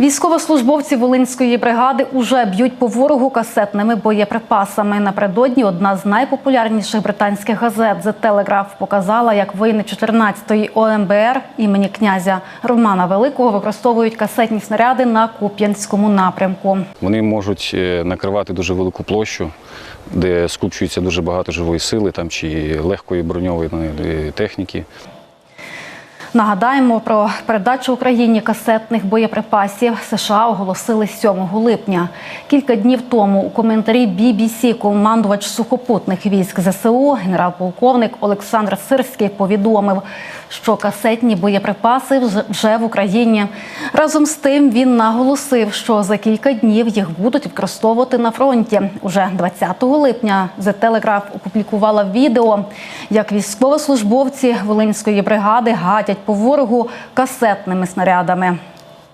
Військовослужбовці Волинської бригади уже б'ють по ворогу касетними боєприпасами. Напередодні одна з найпопулярніших британських газет «The Telegraph» показала, як воїни 14-ї ОМБР імені князя Романа Великого використовують касетні снаряди на Куп'янському напрямку. Вони можуть е, накривати дуже велику площу, де скупчується дуже багато живої сили там, чи легкої броньованої е, техніки. Нагадаємо про передачу Україні касетних боєприпасів США оголосили 7 липня. Кілька днів тому у коментарі BBC командувач сухопутних військ ЗСУ генерал-полковник Олександр Сирський повідомив, що касетні боєприпаси вже- в Україні. Разом з тим він наголосив, що за кілька днів їх будуть використовувати на фронті. Уже 20 липня The Telegraph опублікувала відео, як військовослужбовці Волинської бригади гатять по ворогу касетними снарядами.